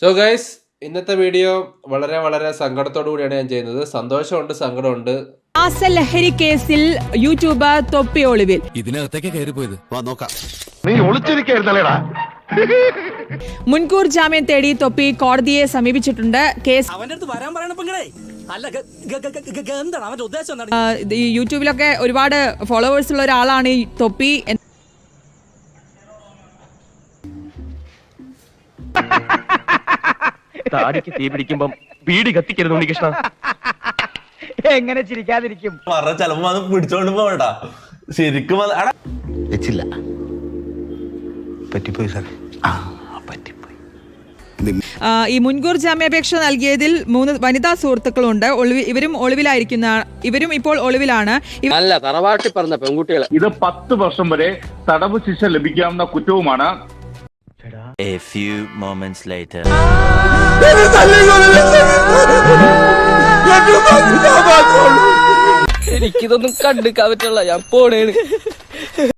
So guys ഇന്നത്തെ video വളരെ വളരെ സങ്കടത്തോടു കൂടിയാണ് ഞാൻ ചെയ്യുന്നത്. സന്തോഷമുണ്ട് സങ്കടമുണ്ട്. ലഹരി കേസിൽ യൂട്യൂബർ തൊപ്പി ഒളിവിൽ. ഇതിനകത്തേക്ക് കയറിപ്പോയത് വാ നോക്കാം. നീ ഒളിച്ചിരിക്കായിരുന്നല്ലേടാ മുൻകൂർ ജാമ്യം തേടി തൊപ്പി കോടതിയെ സമീപിച്ചിട്ടുണ്ട്. കേസ് അവന്റെ അടുത്ത് വരാൻ പറയണ പെങ്ങളെ. അല്ല ഗ- ഗ- ഗ- ഗ- ഗ- എന്താണ് അവന്റെ ഉദ്ദേശം എന്താണ്? ആ, ഇത് ഈ യൂട്യൂബിലൊക്കെ ഒരുപാട് ഫോളോവേഴ്സ് ഉള്ള ഒരാളാണ് ഈ തൊപ്പി താടിക്ക് തീ പിടിക്കുമ്പം ബീഡി കത്തിക്കരുത് ഉണ്ണികൃഷ്ണ. എങ്ങനെ ചിരിക്കാതിരിക്കും? പറ ചെലപ്പോ അത് പിടിച്ചോണ്ട് പോകട്ടാ ശരിക്കും അത് എടാ, വെച്ചില്ല. പറ്റിപ്പോയി സാർ ആ പറ്റിപ്പോയി. ആ, ഈ മുൻകൂർ ജാമ്യാപേക്ഷ നൽകിയതിൽ മൂന്ന് വനിതാ സുഹൃത്തുക്കളുണ്ട്. ഒളിവി ഇവരും ഒളിവിലായിരിക്കുന്ന ഇവരും ഇപ്പോൾ ഒളിവിലാണ്. ഇവ- അല്ല തറവാട്ടി പറഞ്ഞ പെൺകുട്ടികളെ. ഇത് പത്ത് വർഷം വരെ തടവ് ശിക്ഷ ലഭിക്കാവുന്ന കുറ്റവുമാണ് A few moments later. എനിക്കിതൊന്നും കണ്ടിക്കാൻ പറ്റുള്ള ഞാൻ പോണേണ്